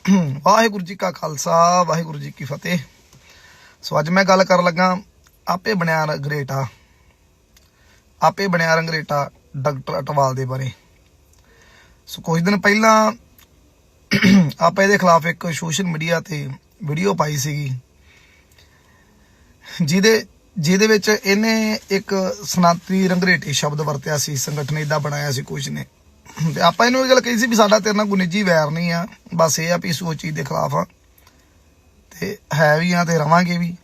ਵਾਹਿਗੁਰੂ ਜੀ ਕਾ ਖਾਲਸਾ, ਵਾਹਿਗੁਰੂ ਜੀ ਕੀ ਫਤਿਹ। ਸੋ ਅੱਜ ਮੈਂ ਗੱਲ ਕਰਨ ਲੱਗਾ, ਆਪੇ ਬਣਿਆ ਰੰਗਰੇਟਾ। ਆਪੇ ਬਣਿਆ ਰੰਗਰੇਟਾ ਡਾਕਟਰ ਅਟਵਾਲ ਦੇ ਬਾਰੇ। ਸੋ ਕੁਝ ਦਿਨ ਪਹਿਲਾਂ ਆਪਾਂ ਇਹਦੇ ਖਿਲਾਫ ਇੱਕ ਸੋਸ਼ਲ ਮੀਡੀਆ ਤੇ ਵੀਡੀਓ ਪਾਈ ਸੀਗੀ। ਜਿਹਦੇ ਜਿਹਦੇ ਵਿੱਚ ਇਹਨੇ ਇੱਕ ਸਨਾਤਨੀ ਰੰਗਰੇਟੇ ਸ਼ਬਦ ਵਰਤਿਆ ਸੀ, ਸੰਗਠਨ ਇਦਾਂ ਬਣਾਇਆ ਸੀ ਕੁਝ ਨੇ। ਤੇ ਆਪਾਂ ਇਹਨੂੰ ਇਹ ਗੱਲ ਕਹੀ ਸੀ ਵੀ ਸਾਡਾ ਤੇਰੇ ਨਾਲ ਕੋਈ ਨਿੱਜੀ ਵੈਰ ਨਹੀਂ ਆ, ਬਸ ਇਹ ਆ ਵੀ ਇਸ ਉਹ ਚੀਜ਼ ਦੇ ਖਿਲਾਫ ਆ। ਤੇ ਹੈ ਵੀ ਆ ਤੇ ਰਵਾਂਗੇ ਵੀ।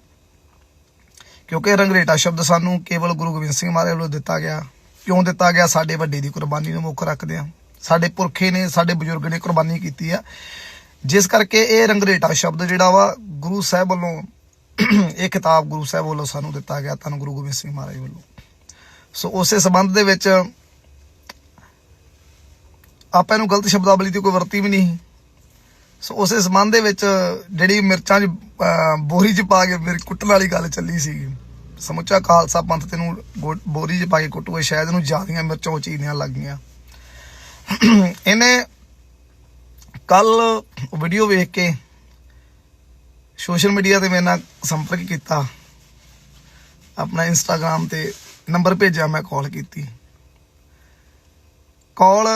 ਕਿਉਂਕਿ ਰੰਗਰੇਟਾ ਸ਼ਬਦ ਸਾਨੂੰ ਕੇਵਲ ਗੁਰੂ ਗੋਬਿੰਦ ਸਿੰਘ ਮਹਾਰਾਜ ਵੱਲੋਂ ਦਿੱਤਾ ਗਿਆ। ਕਿਉਂ ਦਿੱਤਾ ਗਿਆ? ਸਾਡੇ ਵੱਡੇ ਦੀ ਕੁਰਬਾਨੀ ਨੂੰ ਮੁੱਖ ਰੱਖਦੇ ਆ। ਸਾਡੇ ਪੁਰਖੇ ਨੇ, ਸਾਡੇ ਬਜ਼ੁਰਗ ਨੇ ਕੁਰਬਾਨੀ ਕੀਤੀ ਆ। ਜਿਸ ਕਰਕੇ ਇਹ ਰੰਗਰੇਟਾ ਸ਼ਬਦ ਜਿਹੜਾ ਵਾ, ਗੁਰੂ ਸਾਹਿਬ ਵੱਲੋਂ, ਇਹ ਕਿਤਾਬ ਗੁਰੂ ਸਾਹਿਬ ਵੱਲੋਂ ਸਾਨੂੰ ਦਿੱਤਾ ਗਿਆ ਤੁਹਾਨੂੰ ਗੁਰੂ ਗੋਬਿੰਦ ਸਿੰਘ ਮਹਾਰਾਜ ਵੱਲੋਂ। ਸੋ ਉਸੇ ਸੰਬੰਧ ਦੇ ਵਿੱਚ ਆਪਾਂ ਇਹਨੂੰ ਗਲਤ ਸ਼ਬਦਾਵਲੀ ਦੀ ਕੋਈ ਵਰਤੀ ਵੀ ਨਹੀਂ ਸੋ। ਉਸੇ ਸੰਬੰਧ ਦੇ ਵਿੱਚ ਜਿਹੜੀ ਮਿਰਚਾਂ 'ਚ ਬੋਰੀ 'ਚ ਪਾ ਕੇ ਮੇਰੀ ਕੁੱਟਣ ਵਾਲੀ ਗੱਲ ਚੱਲੀ ਸੀ। ਸਮੁੱਚਾ ਖਾਲਸਾ ਪੰਥ ਤੈਨੂੰ ਗੋ- ਬੋਰੀ 'ਚ ਪਾ ਕੇ ਕੁੱਟੂਏ, ਸ਼ਾਇਦ ਇਹਨੂੰ ਜ਼ਿਆਦੀਆਂ ਮਿਰਚਾਂ ਉਚੀਨੀਆਂ ਲੱਗ ਗਈਆਂ ਇਹਨੇ ਕੱਲ ਵੀਡੀਓ ਵੇਖ ਕੇ ਸੋਸ਼ਲ ਮੀਡੀਆ ਤੇ ਮੇਰੇ ਨਾਲ ਸੰਪਰਕ ਕੀਤਾ। ਆਪਣਾ ਇੰਸਟਾਗ੍ਰam ਤੇ ਨੰਬਰ ਭੇਜਿਆ, ਮੈਂ ਕਾਲ ਕੀਤੀ। ਕਾਲ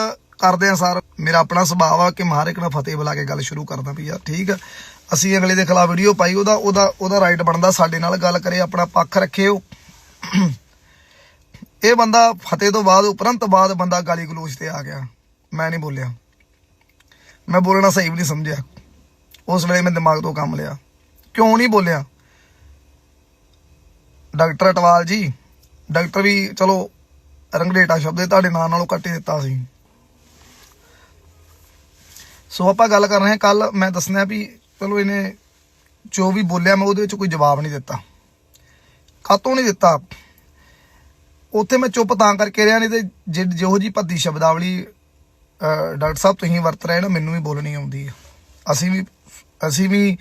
ਕਰਦੇ ਆ ਸਰ। ਮੇਰਾ ਆਪਣਾ ਸੁਭਾਅ ਆ ਕਿ ਹਰ ਇੱਕ ਨਾਲ ਫਤਿਹ ਬੁਲਾ ਕੇ ਗੱਲ ਸ਼ੁਰੂ ਕਰਦਾ ਵੀ ਯਾਰ ਠੀਕ ਆ? ਅਸੀਂ ਅਗਲੇ ਦੇ ਖਿਲਾਫ ਵੀਡੀਓ ਪਾਈ, ਉਹਦਾ ਉਹਦਾ ਉਹਦਾ ਰਾਈਟ ਬਣਦਾ, ਸਾਡੇ ਨਾਲ ਗੱਲ ਕਰੇ, ਆਪਣਾ ਪੱਖ ਰੱਖੇ ਉਹ। ਇਹ ਬੰਦਾ ਫਤਿਹ ਤੋਂ ਬਾਅਦ, ਉਪਰੰਤ ਬਾਅਦ ਬੰਦਾ ਗਾਲੀ ਗਲੋਚ ਤੇ ਆ ਗਿਆ। ਮੈਂ ਨਹੀਂ ਬੋਲਿਆ। ਮੈਂ ਬੋਲਣਾ ਸਹੀ ਵੀ ਨਹੀਂ ਸਮਝਿਆ। ਉਸ ਵੇਲੇ ਮੈਂ ਦਿਮਾਗ ਤੋਂ ਕੰਮ ਲਿਆ। ਕਿਉਂ ਨਹੀਂ ਬੋਲਿਆ? ਡਾਕਟਰ ਅਟਵਾਲ ਜੀ, ਡਾਕਟਰ ਵੀ ਚਲੋ ਰੰਗੜੇਟਾ ਸ਼ਬਦ ਤੁਹਾਡੇ ਨਾਂ ਨਾਲੋਂ ਕੱਟ ਦਿੱਤਾ ਸੀ। ਸੋ ਆਪਾਂ ਗੱਲ ਕਰ ਰਹੇ ਹਾਂ ਕੱਲ ਮੈਂ ਦੱਸਣਾ ਵੀ ਚਲੋ ਇਹਨੇ ਜੋ ਵੀ ਬੋਲਿਆ, ਮੈਂ ਉਹਦੇ ਵਿੱਚ ਕੋਈ ਜਵਾਬ ਨਹੀਂ ਦਿੱਤਾ। ਕਾਤੋਂ ਨਹੀਂ ਦਿੱਤਾ। ਉੱਥੇ ਮੈਂ ਚੁੱਪ ਤਾਂ ਕਰਕੇ ਰਿਹਾ ਨਹੀਂ ਤੇ ਜਿ- ਜਿਹੋ ਜੀ ਭੱਦੀ ਸ਼ਬਦਾਵਲੀ ਡਾਕਟਰ ਸਾਹਿਬ ਤੁਸੀਂ ਵਰਤ ਰਹੇ ਨਾ, ਮੈਨੂੰ ਵੀ ਬੋਲਣੀ ਆਉਂਦੀ ਹੈ ਅਸੀਂ ਵੀ ਅਸੀਂ ਵੀ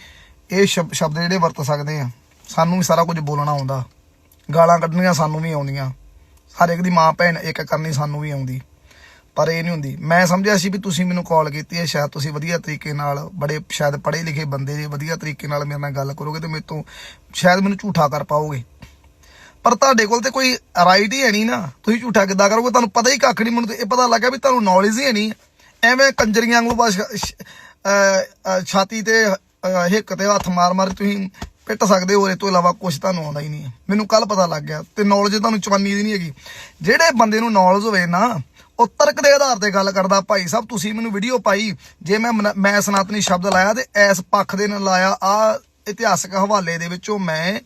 ਇਹ ਸ਼ਬ- ਸ਼ਬਦ ਜਿਹੜੇ ਵਰਤ ਸਕਦੇ ਆ। ਸਾਨੂੰ ਵੀ ਸਾਰਾ ਕੁਝ ਬੋਲਣਾ ਆਉਂਦਾ। ਗਾਲਾਂ ਕੱਢਣੀਆਂ ਸਾਨੂੰ ਵੀ ਆਉਂਦੀਆਂ। ਹਰ ਇੱਕ ਦੀ ਮਾਂ ਭੈਣ ਇੱਕ ਕਰਨੀ ਸਾਨੂੰ ਵੀ ਆਉਂਦੀ। ਪਰ ਇਹ ਨਹੀਂ ਹੁੰਦੀ। ਮੈਂ ਸਮਝਿਆ ਸੀ ਵੀ ਤੁਸੀਂ ਮੈਨੂੰ ਕਾਲ ਕੀਤੀ ਹੈ, ਸ਼ਾਇਦ ਤੁਸੀਂ ਵਧੀਆ ਤਰੀਕੇ ਨਾਲ ਬੜੇ, ਸ਼ਾਇਦ ਪੜ੍ਹੇ ਲਿਖੇ ਬੰਦੇ ਜੇ ਵਧੀਆ ਤਰੀਕੇ ਨਾਲ ਮੇਰੇ ਨਾਲ ਗੱਲ ਕਰੋਗੇ ਤੇ ਮੇਰੇ ਤੋਂ ਸ਼ਾਇਦ ਮੈਨੂੰ ਝੂਠਾ ਕਰ ਪਾਓਗੇ। ਪਰ ਤੁਹਾਡੇ ਕੋਲ ਤੇ ਕੋਈ ਰਾਈਟ ਹੀ ਹੈ ਨਹੀਂ ਨਾ। ਤੁਸੀਂ ਝੂਠਾ ਕਿੱਦਾਂ ਕਰੋਗੇ? ਤੁਹਾਨੂੰ ਪਤਾ ਹੀ ਕੱਖ ਨਹੀਂ, ਮੈਨੂੰ ਤੇ ਇਹ ਪਤਾ ਲੱਗਾ ਵੀ ਤੁਹਾਨੂੰ ਨੌਲੇਜ ਹੀ ਹੈ ਨਹੀਂ। ਐਵੇਂ ਕੰਜਰੀਆਂ ਵਾਂਗੂ ਬਸ ਛਾਤੀ ਤੇ ਹਿੱਕ ਤੇ ਹੱਥ ਮਾਰ ਮਾਰ ਤੁਸੀਂ ਪਿੱਟ ਸਕਦੇ ਹੋ। ਇਹ ਤੋਂ ਇਲਾਵਾ ਕੁਝ ਤੁਹਾਨੂੰ ਆਉਂਦਾ ਹੀ ਨਹੀਂ ਮੈਨੂੰ ਕੱਲ ਪਤਾ ਲੱਗ ਗਿਆ ਤੇ ਨੌਲੇਜ ਤੁਹਾਨੂੰ ਚਵਾਨੀ ਦੀ ਨਹੀਂ ਹੈਗੀ। ਜਿਹੜੇ ਬੰਦੇ ਨੂੰ ਨੌਲੇਜ ਹੋਵੇ ਨਾ ਉਹ ਤਰਕ ਦੇ ਆਧਾਰ ਤੇ ਗੱਲ ਕਰਦਾ, ਭਾਈ ਸਾਹਿਬ, ਤੁਸੀਂ ਮੈਨੂੰ ਵੀਡੀਓ ਪਾਈ, ਜੇ ਮੈਂ ਮਨ- ਮੈਂ ਸਨਾਤਨੀ ਸ਼ਬਦ ਲਾਇਆ ਤੇ ਐਸ ਪੱਖ ਦੇ ਨਾਲ ਲਾਇਆ, ਆ ਇਤਿਹਾਸਕ ਹਵਾਲੇ ਦੇ ਵਿੱਚੋਂ ਮੈਂ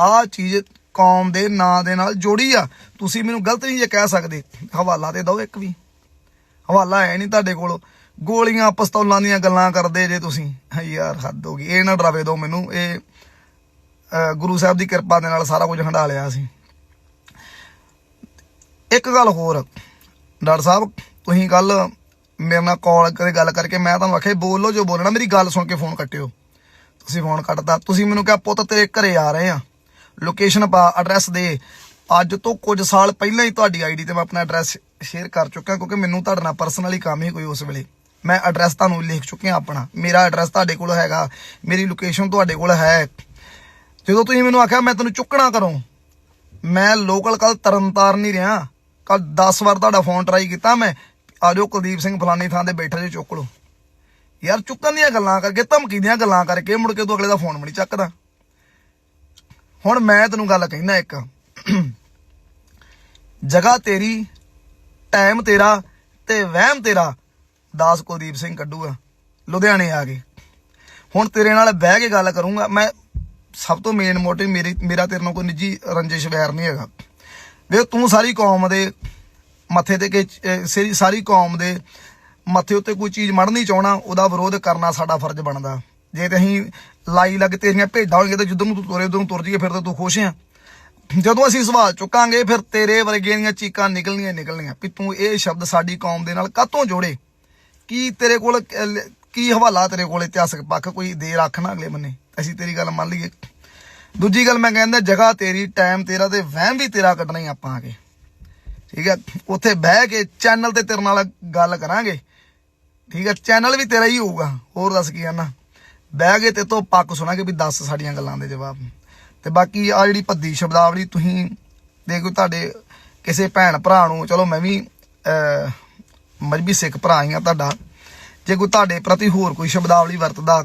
ਆ ਚੀਜ਼ ਕੌਮ ਦੇ ਨਾਂ ਦੇ ਨਾਲ ਜੋੜੀ ਆ। ਤੁਸੀਂ ਮੈਨੂੰ ਗਲਤ ਨਹੀਂ ਜੇ ਕਹਿ ਸਕਦੇ। ਹਵਾਲਾ ਤੇ ਦਿਓ ਇੱਕ ਵੀ। ਹਵਾਲਾ ਹੈ ਨਹੀਂ ਤੁਹਾਡੇ ਕੋਲ। ਗੋਲੀਆਂ, ਪਿਸਤੌਲਾਂ ਦੀਆਂ ਗੱਲਾਂ ਕਰਦੇ ਜੇ ਤੁਸੀਂ। ਯਾਰ, ਹੱਦ ਹੋ ਗਈ। ਇਹ ਨਾ ਡਰਾਵੇ ਦਿਓ ਮੈਨੂੰ। ਇਹ ਗੁਰੂ ਸਾਹਿਬ ਦੀ ਕਿਰਪਾ ਦੇ ਨਾਲ ਸਾਰਾ ਕੁਝ ਹੰਡਾ ਲਿਆ ਸੀ। ਇੱਕ ਗੱਲ ਹੋਰ। ਡਾਕਟਰ ਸਾਹਿਬ ਤੁਸੀਂ ਕੱਲ ਮੇਰੇ ਨਾਲ ਕਾਲ ਕਰੇ ਗੱਲ ਕਰਕੇ ਮੈਂ ਤੁਹਾਨੂੰ ਆਖਿਆ ਸੀ, ਬੋਲੋ ਜੋ ਬੋਲਣਾ ਮੇਰੀ ਗੱਲ ਸੁਣ ਕੇ ਫੋਨ ਕੱਟਿਓ। ਤੁਸੀਂ ਫੋਨ ਕੱਟਦਾ ਤੁਸੀਂ ਮੈਨੂੰ ਕਿਹਾ ਪੁੱਤ ਤੇਰੇ ਘਰੇ ਆ ਰਹੇ ਆ। ਲੋਕੇਸ਼ਨ ਪਾ ਐਡਰੈਸ ਦੇ। ਅੱਜ ਤੋਂ ਕੁਝ ਸਾਲ ਪਹਿਲਾਂ ਹੀ ਤੁਹਾਡੀ ਆਈਡੀ ਤੇ ਮੈਂ ਆਪਣਾ ਐਡਰੈਸ ਸ਼ੇਅਰ ਕਰ ਚੁੱਕਾ ਕਿਉਂਕਿ ਮੈਨੂੰ ਤੁਹਾਡੇ ਨਾਲ ਪਰਸਨਲੀ ਕੰਮ ਹੀ ਕੋਈ ਉਸ ਵੇਲੇ। ਮੈਂ ਐਡਰੈਸ ਤੁਹਾਨੂੰ ਲਿਖ ਚੁੱਕਿਆ ਆਪਣਾ। ਮੇਰਾ ਐਡਰੈਸ ਤੁਹਾਡੇ ਕੋਲ ਹੈਗਾ। ਮੇਰੀ ਲੋਕੇਸ਼ਨ ਤੁਹਾਡੇ ਕੋਲ ਹੈ। ਜਦੋਂ ਤੁਸੀਂ ਮੈਨੂੰ ਆਖਿਆ ਮੈਂ ਤੈਨੂੰ ਚੁੱਕਣਾ ਕਰੋ ਮੈਂ ਲੋਕਲ ਕੱਲ ਤਰਨਤਾਰਨ ਨਹੀਂ ਰਿਹਾ। ਕੱਲ 10 ਵਾਰ ਤੁਹਾਡਾ ਫੋਨ ਟਰਾਈ ਕੀਤਾ ਮੈਂ ਆਜੋ ਕੁਲਦੀਪ ਸਿੰਘ ਫਲਾਨੀ ਥਾਂ ਤੇ ਬੈਠਾ ਜੇ ਚੁੱਕ ਲਓ। ਯਾਰ ਚੁੱਕਣ ਦੀਆਂ ਗੱਲਾਂ ਕਰਕੇ, ਧਮਕੀ ਦੀਆਂ ਗੱਲਾਂ ਕਰਕੇ ਮੁੜ ਕੇ ਤੂੰ ਅਗਲੇ ਦਾ ਫੋਨ ਵੀ ਨਹੀਂ ਚੱਕਦਾ। ਹੁਣ ਮੈਂ ਤੈਨੂੰ ਗੱਲ ਕਹਿਣਾ ਇੱਕ। ਜਗ੍ਹਾ ਤੇਰੀ ਟਾਈਮ ਤੇਰਾ ਤੇ ਵਹਿਮ ਤੇਰਾ, ਦਾਸ ਕੁਲਦੀਪ ਸਿੰਘ ਕੱਢੂਗਾ ਲੁਧਿਆਣੇ ਆ ਕੇ। ਹੁਣ ਤੇਰੇ ਨਾਲ ਬਹਿ ਕੇ ਗੱਲ ਕਰੂੰਗਾ, ਮੈਂ ਸਭ ਤੋਂ ਮੇਨ ਮੋਟਿਵ ਮੇਰੀ, ਮੇਰਾ ਤੇਰੇ ਨਾਲ ਕੋਈ ਨਿੱਜੀ ਰੰਜਿਸ਼ ਵੈਰ ਨਹੀਂ ਹੈਗਾ। ਵੇ ਤੂੰ ਸਾਰੀ ਕੌਮ ਦੇ ਮੱਥੇ ਤੇ ਕਿ ਸਾਰੀ ਕੌਮ ਦੇ ਮੱਥੇ ਉੱਤੇ ਕੋਈ ਚੀਜ਼ ਮੜਨੀ ਚਾਹਣਾ, ਉਹਦਾ ਵਿਰੋਧ ਕਰਨਾ ਸਾਡਾ ਫਰਜ਼ ਬਣਦਾ। ਜੇ ਤੇ ਅਸੀਂ ਲਾਈ ਲੱਗ ਤੇਰੀਆਂ ਭੇਡਾਂ ਹੋਣਗੀਆਂ ਤਾਂ ਜਦੋਂ ਨੂੰ ਤੂੰ ਤੁਰੇ ਉਦੋਂ ਨੂੰ ਤੁਰ ਜੀਏ ਫਿਰ ਤਾਂ ਤੂੰ ਖੁਸ਼ ਆ। ਜਦੋਂ ਅਸੀਂ ਸਵਾਲ ਚੁੱਕਾਂਗੇ, ਫਿਰ ਤੇਰੇ ਵਰਗੇ ਦੀਆਂ ਚੀਕਾਂ ਨਿਕਲਣੀਆਂ ਨਿਕਲਣੀਆਂ, ਵੀ ਤੂੰ ਇਹ ਸ਼ਬਦ ਸਾਡੀ ਕੌਮ ਦੇ ਨਾਲ ਕਾਤੋਂ ਜੋੜੇ? ਕੀ ਤੇਰੇ ਕੋਲ ਕੀ ਹਵਾਲਾ ਤੇਰੇ ਕੋਲ ਇਤਿਹਾਸਕ ਪੱਖ? ਕੋਈ ਦੇ ਰੱਖ ਨਾ ਅਗਲੇ ਬੰਨੇ? ਅਸੀਂ ਤੇਰੀ ਗੱਲ ਮੰਨ ਲਈਏ। ਦੂਜੀ ਗੱਲ ਮੈਂ ਕਹਿੰਦਾ ਜਗ੍ਹਾ ਤੇਰੀ ਟਾਈਮ ਤੇਰਾ ਤੇ ਵਹਿਮ ਵੀ ਤੇਰਾ ਕੱਢਣਾ ਹੀ ਆਪਾਂ ਆ ਠੀਕ ਹੈ ਉੱਥੇ ਬਹਿ ਕੇ ਚੈਨਲ ਤੇ ਤੇਰੇ ਨਾਲ ਗੱਲ ਕਰਾਂਗੇ। ਠੀਕ ਹੈ ਚੈਨਲ ਵੀ ਤੇਰਾ ਹੀ ਹੋਊਗਾ। ਹੋਰ ਦੱਸ ਕੀ ਆਣਾ ਬਹਿ ਕੇ ਤੇ ਤੋਂ ਪੱਕ ਸੁਣਾਂਗੇ ਵੀ ਦੱਸ ਸਾਡੀਆਂ ਗੱਲਾਂ ਦੇ ਜਵਾਬ। ਤੇ ਬਾਕੀ ਆ ਜਿਹੜੀ ਭੱਦੀ ਸ਼ਬਦਾਵਲੀ ਤੁਸੀਂ ਦੇ ਕੋਈ ਤੁਹਾਡੇ ਕਿਸੇ ਭੈਣ ਭਰਾ ਨੂੰ ਚਲੋ ਮੈਂ ਵੀ ਅਹ, ਮਜਬੀ ਸਿੱਖ ਭਰਾ ਹੀ ਆ ਤੁਹਾਡਾ। ਜੇ ਕੋਈ ਤੁਹਾਡੇ ਪ੍ਰਤੀ ਹੋਰ ਕੋਈ ਸ਼ਬਦਾਵਲੀ ਵਰਤਦਾ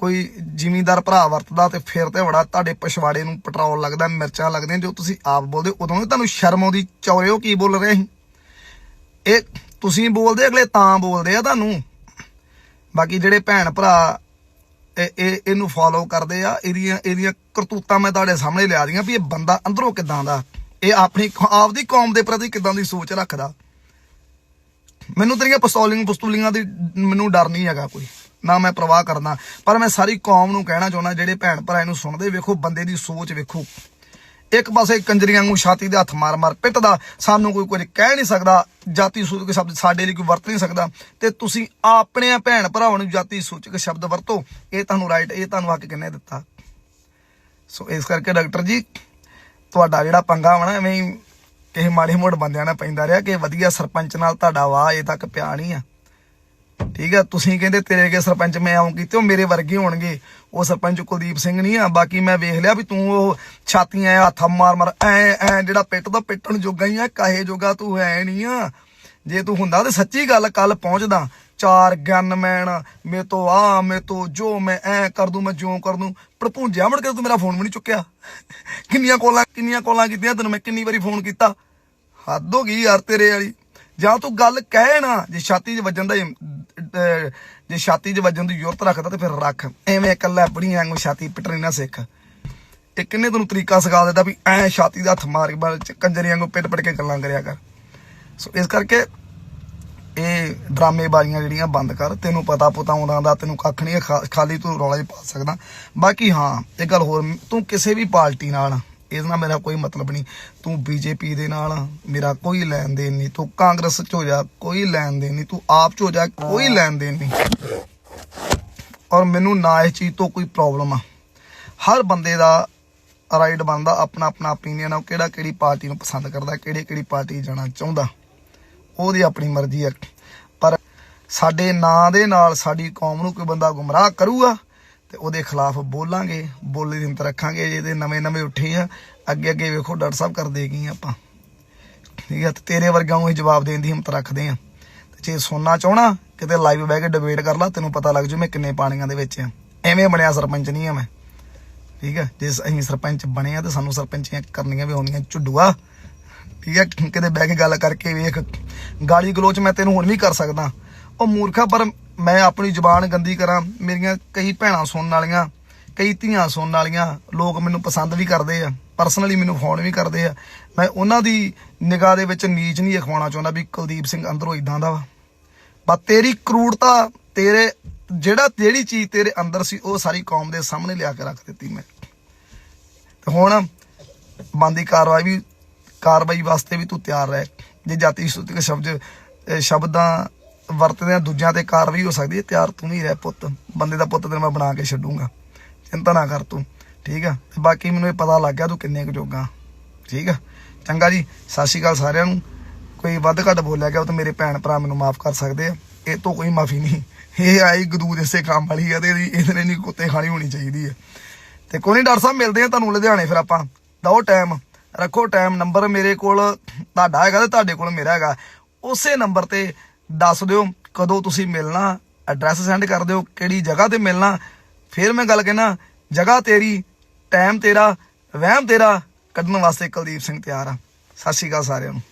ਕੋਈ ਜ਼ਿਮੀਂਦਾਰ ਭਰਾ ਵਰਤਦਾ ਤੇ ਫਿਰ ਤੇ ਬੜਾ ਤੁਹਾਡੇ ਪਿਛਵਾੜੇ ਨੂੰ ਪੈਟਰੋਲ ਲੱਗਦਾ, ਮਿਰਚਾਂ ਲੱਗਦੀਆਂ, ਜੋ ਤੁਸੀਂ ਆਪ ਬੋਲਦੇ ਉਦੋਂ ਵੀ ਤੁਹਾਨੂੰ ਸ਼ਰਮ ਆਉਂਦੀ ਚੌਰਿਓ ਕੀ ਬੋਲ ਰਹੇ ਅਸੀਂ? ਇਹ ਤੁਸੀਂ ਬੋਲਦੇ, ਅਗਲੇ ਤਾਂ ਬੋਲਦੇ ਆ ਤੁਹਾਨੂੰ। ਬਾਕੀ ਜਿਹੜੇ ਭੈਣ ਭਰਾ, ਇਹ ਇਹਨੂੰ ਫੋਲੋ ਕਰਦੇ ਆ, ਇਹਦੀਆਂ ਇਹਦੀਆਂ ਕਰਤੂਤਾਂ ਮੈਂ ਤੁਹਾਡੇ ਸਾਹਮਣੇ ਲਿਆ ਦੀਆਂ ਵੀ ਇਹ ਬੰਦਾ ਅੰਦਰੋਂ ਕਿਦਾਂ ਦਾ? ਇਹ ਆਪਣੀ ਆਪਦੀ ਕੌਮ ਦੇ ਪ੍ਰਤੀ ਕਿਦਾਂ ਦੀ ਸੋਚ ਰੱਖਦਾ? ਮੈਨੂੰ ਤੇਰੀਆਂ ਪਸਤੌਲਿੰਗ ਪਸਤੂਲੀਆਂ ਦੀ ਮੈਨੂੰ ਡਰ ਨਹੀਂ ਹੈਗਾ ਕੋਈ। ਨਾ ਮੈਂ ਪ੍ਰਵਾਹ ਕਰਦਾ ਪਰ ਮੈਂ ਸਾਰੀ ਕੌਮ ਨੂੰ ਕਹਿਣਾ ਚਾਹੁੰਦਾ, ਜਿਹੜੇ ਭੈਣ ਭਰਾ ਇਹਨੂੰ ਸੁਣਦੇ, ਵੇਖੋ, ਬੰਦੇ ਦੀ ਸੋਚ ਵੇਖੋ। ਇੱਕ ਪਾਸੇ ਕੰਜਰੀਆਂ ਨੂੰ ਛਾਤੀ ਦੇ ਹੱਥ ਮਾਰ ਮਾਰ ਪਿੱਟਦਾ, ਸਾਨੂੰ ਕੋਈ ਕੁਝ ਕਹਿ ਨਹੀਂ ਸਕਦਾ, ਜਾਤੀ ਸੂਚਕ ਸ਼ਬਦ ਸਾਡੇ ਲਈ ਕੋਈ ਵਰਤ ਨਹੀਂ ਸਕਦਾ। ਤੇ ਤੁਸੀਂ ਆਪਣੇ ਭੈਣ ਭਰਾਵਾਂ ਨੂੰ ਜਾਤੀ ਸੂਚਕ ਸ਼ਬਦ ਵਰਤੋ, ਇਹ ਤੁਹਾਨੂੰ ਰਾਈਟ ਇਹ ਤੁਹਾਨੂੰ ਹੱਕ ਕਿੰਨੇ ਦਿੱਤਾ? ਸੋ ਇਸ ਕਰਕੇ ਡਾਕਟਰ ਜੀ, ਤੁਹਾਡਾ ਜਿਹੜਾ ਪੰਗਾ ਵਾ ਨਾ, ਐਵੇਂ ਹੀ ਕਿਸੇ ਮਾੜੇ ਮੋੜ ਬੰਦਿਆਂ ਨਾਲ ਪੈਂਦਾ ਰਿਹਾ, ਕਿ ਵਧੀਆ ਸਰਪੰਚ ਨਾਲ ਤੁਹਾਡਾ ਵਾਹ ਅਜੇ ਤੱਕ ਪਿਆ ਨਹੀਂ ਆ। ਠੀਕ ਆ? ਤੁਸੀਂ ਕਹਿੰਦੇ ਤੇਰੇ ਕੇ ਸਰਪੰਚ ਮੈਂ ਆਉਂ ਕੀਤੇ, ਉਹ ਮੇਰੇ ਵਰਗੇ ਹੋਣਗੇ। ਉਹ ਸਰਪੰਚ ਕੁਲਦੀਪ ਸਿੰਘ ਨਹੀਂ ਆ, ਬਾਕੀ ਮੈਂ ਵੇਖ ਲਿਆ ਵੀ ਤੂੰ ਉਹ ਛਾਤੀਆਂ ਹੱਥ ਮਾਰ ਮਾਰ, ਐ ਐ ਜਿਹੜਾ ਪਿੱਟ ਦਾ ਪਿੱਟਣ ਜੋਗਾ ਹੀ ਆ, ਕਾਹੇ ਜੋਗਾ ਤੂੰ ਹੈ ਨਹੀਂ ਆ। ਜੇ ਤੂੰ ਹੁੰਦਾ ਤੇ ਸੱਚੀ ਗੱਲ ਕੱਲ ਪਹੁੰਚਦਾ ਚਾਰ ਗਨਮੈਨ ਮੇ ਤੋਂ ਆ ਮੇ ਤੋਂ ਜੋ, ਮੈਂ ਐ ਕਰ ਦੂੰ, ਮੈਂ ਜਿਉਂ ਕਰ ਦੂੰ। ਭੜਪੂੰਜਿਆ ਮੁੜ ਕੇ ਤੂੰ ਮੇਰਾ ਫੋਨ ਵੀ ਨਹੀਂ ਚੁੱਕਿਆ। ਕਿੰਨੀਆਂ ਕੋਲਾਂ ਕਿੰਨੀਆਂ ਕੋਲਾਂ ਕੀਤੀਆਂ ਤੈਨੂੰ ਮੈਂ, ਕਿੰਨੀ ਵਾਰੀ ਫੋਨ ਕੀਤਾ। ਹੱਦ ਹੋ ਗਈ ਯਾਰ ਤੇਰੇ ਵਾਲੀ। ਜਾਂ ਤੂੰ ਗੱਲ ਕਹਿ ਨਾ, ਜੇ ਛਾਤੀ 'ਚ ਵੱਜਣ ਦਾ ਜੇ ਛਾਤੀ 'ਚ ਵੱਜਣ ਦੀ ਜ਼ਰੂਰਤ ਰੱਖਦਾ ਤੇ ਫਿਰ ਰੱਖ। ਐਵੇਂ ਇਕੱਲਾ ਆਪਣੀ ਵਾਂਗੂ ਛਾਤੀ ਪਿੱਟਣੀ ਨਾ ਸਿੱਖ। ਇਹ ਕਿੰਨੇ ਤੈਨੂੰ ਤਰੀਕਾ ਸਿਖਾ ਦਿੱਤਾ ਵੀ ਐ ਛਾਤੀ ਦਾ ਹੱਥ ਮਾਰ ਕੇ ਬਲ ਚ ਕੰਜਰੀਆਂ ਪਿੱਟ ਪਿੱਟ ਕੇ ਗੱਲਾਂ ਕਰਿਆ ਕਰ। ਸੋ ਇਸ ਕਰਕੇ ਇਹ ਡਰਾਮੇਬਾਜ਼ੀਆਂ ਜਿਹੜੀਆਂ ਬੰਦ ਕਰ। ਤੈਨੂੰ ਪਤਾ ਪੁਤਾ ਆਉਂਦਾ ਦਾ, ਤੈਨੂੰ ਕੱਖ ਨਹੀਂ ਖਾ- ਖਾਲੀ ਤੂੰ ਰੌਲਾ ਹੀ ਪਾ ਸਕਦਾ। ਬਾਕੀ ਹਾਂ ਇਹ ਗੱਲ ਹੋਰ, ਤੂੰ ਕਿਸੇ ਵੀ ਪਾਰਟੀ ਨਾਲ ਇਹਦੇ ਨਾਲ ਮੇਰਾ ਕੋਈ ਮਤਲਬ ਨਹੀਂ। ਤੂੰ ਬੀਜੇਪੀ ਦੇ ਨਾਲ ਮੇਰਾ ਕੋਈ ਲੈਣ ਦੇਣ ਨਹੀਂ। ਤੂੰ ਕਾਂਗਰਸ ਚ ਹੋ ਜਾ, ਕੋਈ ਲੈਣ ਦੇਣ ਨਹੀਂ। ਤੂੰ ਆਪ ਚ ਹੋ ਜਾ, ਕੋਈ ਲੈਣ ਦੇਣ ਨਹੀਂ। ਔਰ ਮੈਨੂੰ ਨਾ ਇਸ ਚੀਜ਼ ਤੋਂ ਕੋਈ ਪ੍ਰੋਬਲਮ ਆ। ਹਰ ਬੰਦੇ ਦਾ ਰਾਈਟ ਬਣਦਾ ਆਪਣਾ ਆਪਣਾ opinion ਆ, ਉਹ ਕਿਹੜਾ ਕਿਹੜੀ ਪਾਰਟੀ ਨੂੰ ਪਸੰਦ ਕਰਦਾ, ਕਿਹੜੀ ਕਿਹੜੀ ਪਾਰਟੀ ਜਾਣਾ ਚਾਹੁੰਦਾ। ਉਹਦੀ ਆਪਣੀ ਮਰਜ਼ੀ ਹੈ ਪਰ ਸਾਡੇ ਨਾਂ ਦੇ ਨਾਲ ਸਾਡੀ ਕੌਮ ਨੂੰ ਕੋਈ ਬੰਦਾ ਗੁੰਮਰਾਹ ਕਰੂਗਾ? ਤੇ ਉਹਦੇ ਖਿਲਾਫ ਬੋਲਾਂਗੇ, ਬੋਲੀ ਦੀ ਹਿੰਮਤ ਰੱਖਾਂਗੇ ਜਿਹਦੇ ਨਵੇਂ ਨਵੇਂ ਉੱਠੇ ਆ, ਅੱਗੇ ਅੱਗੇ ਵੇਖੋ ਡਾਕਟਰ ਸਾਹਿਬ ਕਰਦੇ ਕੀ ਆਪਾਂ। ਠੀਕ ਹੈ ਤੇ ਤੇਰੇ ਵਰਗਾ ਨੂੰ ਹੀ ਜਵਾਬ ਦੇਣ ਦੀ ਹਿੰਮਤ ਰੱਖਦੇ ਆ। ਤੇ ਜੇ ਸੁਣਨਾ ਚਾਹਣਾ, ਕਿਤੇ ਲਾਈਵ ਬਹਿ ਕੇ ਡਿਬੇਟ ਕਰ ਲਾ, ਤੈਨੂੰ ਪਤਾ ਲੱਗ ਜੂ ਮੈਂ ਕਿੰਨੇ ਪਾਣੀਆਂ ਦੇ ਵਿੱਚ ਆ। ਐਵੇਂ ਬਣਿਆ ਸਰਪੰਚ ਨਹੀਂ ਆ ਮੈਂ। ਠੀਕ ਹੈ ਜੇ ਅਸੀਂ ਸਰਪੰਚ ਬਣੇ ਆ ਤੇ ਸਾਨੂੰ ਸਰਪੰਚੀਆਂ ਕਰਨੀਆਂ ਵੀ ਆਉਂਦੀਆਂ ਝੁੱਡੂਆ। ਠੀਕ ਹੈ ਕਿਤੇ ਬਹਿ ਕੇ ਗੱਲ ਕਰਕੇ ਵੇਖ। ਗਾਲੀ ਗਲੋਚ ਮੈਂ ਤੈਨੂੰ ਹੁਣ ਵੀ ਕਰ ਸਕਦਾ। ਉਹ ਮੂਰਖਾ, ਪਰ ਮੈਂ ਆਪਣੀ ਜ਼ੁਬਾਨ ਗੰਦੀ ਕਰਾਂ, ਮੇਰੀਆਂ ਕਈ ਭੈਣਾਂ ਸੁਣਨ ਵਾਲੀਆਂ, ਕਈ ਧੀਆਂ ਸੁਣਨ ਵਾਲੀਆਂ ਲੋਕ ਮੈਨੂੰ ਪਸੰਦ ਵੀ ਕਰਦੇ ਆ ਪਰਸਨਲੀ ਮੈਨੂੰ ਫੋਨ ਵੀ ਕਰਦੇ ਆ। ਮੈਂ ਉਹਨਾਂ ਦੀ ਨਿਗਾਹ ਦੇ ਵਿੱਚ ਨੀਚ ਨਹੀਂ ਅਖਵਾਉਣਾ ਚਾਹੁੰਦਾ ਵੀ ਕੁਲਦੀਪ ਸਿੰਘ ਅੰਦਰੋਂ ਇਦਾਂ ਦਾ ਵਾ। ਬਸ ਤੇਰੀ ਕਰੂੜਤਾ ਤੇਰੇ ਜਿਹੜਾ, ਜਿਹੜੀ ਚੀਜ਼ ਤੇਰੇ ਅੰਦਰ ਸੀ, ਉਹ ਸਾਰੀ ਕੌਮ ਦੇ ਸਾਹਮਣੇ ਲਿਆ ਕੇ ਰੱਖ ਦਿੱਤੀ ਮੈਂ। ਤੇ ਹੁਣ ਬੰਦੀ ਕਾਰਵਾਈ ਵੀ, ਕਾਰਵਾਈ ਵਾਸਤੇ ਵੀ ਤੂੰ ਤਿਆਰ ਰਹਿ। ਜੇ ਜਾਤੀ ਸੁਤਿਕ ਸ਼ਬਦ ਸ਼ਬਦਾਂ ਵਰਤਦੇ ਆ ਦੂਜਿਆਂ ਤੇ ਕਾਰਵਾਈ ਹੋ ਸਕਦੀ ਹੈ। ਤਿਆਰ ਤੂੰ ਵੀ ਰਹਿ ਪੁੱਤ। ਬੰਦੇ ਦਾ ਪੁੱਤ ਤੈਨੂੰ ਮੈਂ ਬਣਾ ਕੇ ਛੱਡੂੰਗਾ। ਚਿੰਤਾ ਨਾ ਕਰ ਤੂੰ। ਠੀਕ ਆ? ਤੇ ਬਾਕੀ ਮੈਨੂੰ ਇਹ ਪਤਾ ਲੱਗ ਗਿਆ ਤੂੰ ਕਿੰਨੇ ਕੁ ਜੋਗਾ। ਠੀਕ ਆ? ਚੰਗਾ ਜੀ। ਸਤਿ ਸ਼੍ਰੀ ਅਕਾਲ ਸਾਰਿਆਂ ਨੂੰ। ਕੋਈ ਵੱਧ ਘੱਟ ਬੋਲਿਆ ਗਿਆ ਉਹ ਤਾਂ ਮੇਰੇ ਭੈਣ ਭਰਾ ਮੈਨੂੰ ਮਾਫ ਕਰ ਸਕਦੇ ਆ। ਇਹ ਤੋਂ ਕੋਈ ਮਾਫੀ ਨਹੀਂ। ਇਹ ਆਈ ਗਦੂਦ ਇਸੇ ਕੰਮ ਵਾਲੀ ਆ ਤੇ ਇਹਦੇ ਨਹੀਂ ਕੁੱਤੇ ਖਾਣੀ ਹੋਣੀ ਚਾਹੀਦੀ ਹੈ ਤੇ ਕੋਈ ਨਹੀਂ ਡਾਕਟਰ ਸਾਹਿਬ, ਮਿਲਦੇ ਆ ਤੁਹਾਨੂੰ ਲੁਧਿਆਣੇ ਫਿਰ ਆਪਾਂ। ਦਓ ਟਾਈਮ ਰੱਖੋ ਟਾਈਮ ਨੰਬਰ ਮੇਰੇ ਕੋਲ ਤੁਹਾਡਾ ਹੈਗਾ ਤੇ ਤੁਹਾਡੇ ਕੋਲ ਮੇਰਾ ਹੈਗਾ। ਉਸੇ ਨੰਬਰ ਤੇ ਦੱਸ ਦਿਓ ਕਦੋਂ ਤੁਸੀਂ ਮਿਲਣਾ ਐਡਰੈਸ ਸੈਂਡ ਕਰ ਦਿਓ, ਕਿਹੜੀ ਜਗ੍ਹਾ ਤੇ ਮਿਲਣਾ। ਫਿਰ ਮੈਂ ਗੱਲ ਕਹਿਣਾ, ਜਗ੍ਹਾ ਤੇਰੀ ਟਾਈਮ ਤੇਰਾ, ਵਹਿਮ ਤੇਰਾ, ਕੱਢਣ ਵਾਸਤੇ ਕੁਲਦੀਪ ਸਿੰਘ ਤਿਆਰ ਆ। ਸਤਿ ਸ਼੍ਰੀ ਅਕਾਲ ਸਾਰਿਆਂ ਨੂੰ।